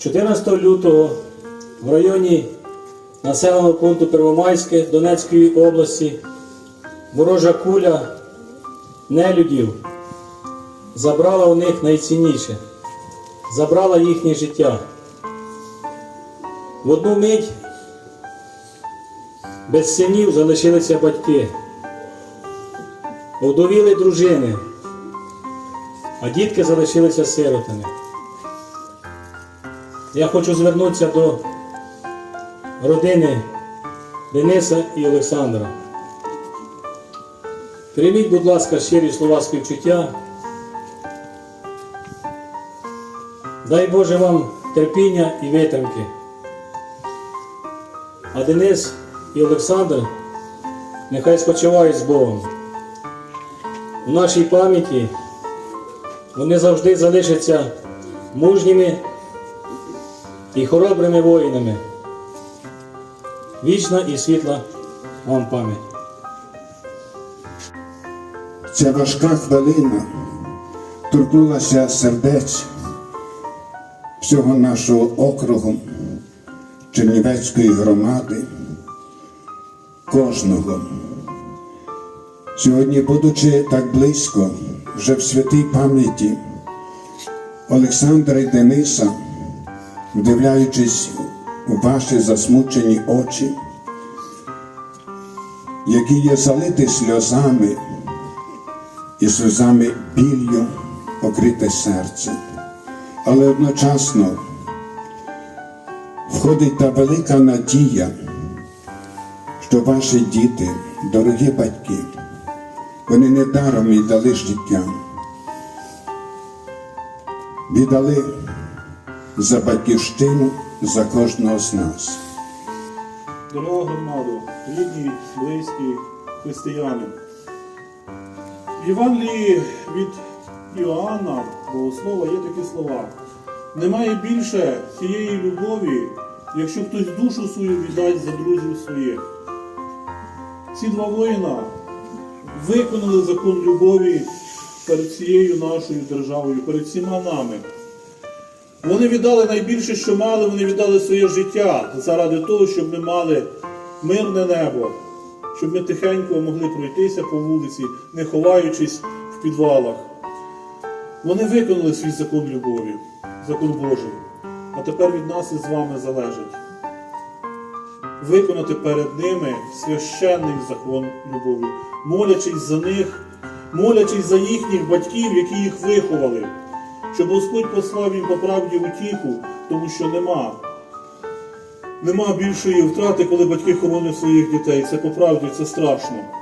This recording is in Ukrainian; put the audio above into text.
14 лютого в районі населеного пункту Первомайське Донецької області ворожа куля нелюдів забрала у них найцінніше, забрала їхнє життя. В одну мить без синів залишилися батьки, овдовіли дружини, а дітки залишилися сиротами. Я хочу звернутися до родини Дениса і Олександра. Прийміть, будь ласка, щирі слова співчуття. Дай Боже вам терпіння і витримки. А Денис і Олександр нехай спочивають з Богом. У нашій пам'яті вони завжди залишаться мужніми і хоробрими воїнами. Вічна і світла вам пам'ять. Ця важка хвилина торкнулася сердець всього нашого округу Чернівецької громади, кожного. Сьогодні, будучи так близько, вже в святій пам'яті Олександра і Дениса, вдивляючись у ваші засмучені очі, які є залиті сльозами і сльозами біллю покрите серце. Але одночасно входить та велика надія, що ваші діти, дорогі батьки, вони недаром віддали життя, віддали за батьківщину за кожного з нас. Дорога громаду, рідні, близькі, християни. В Євангелії від Іоанна, Богослова, є такі слова. Немає більше тієї любові, якщо хтось душу свою віддасть за друзів своїх. Ці два воїна виконали закон любові перед цією нашою державою, перед всіма нами. Вони віддали найбільше, що мали, вони віддали своє життя заради того, щоб ми мали мирне небо, щоб ми тихенько могли пройтися по вулиці, не ховаючись в підвалах. Вони виконали свій закон любові, закон Божий. А тепер від нас із вами залежить виконати перед ними священний закон любові, молячись за них, молячись за їхніх батьків, які їх виховали, щоб Господь послав їм по правді утіху, тому що нема. Нема більшої втрати, коли батьки хоронять своїх дітей. Це по правді, це страшно.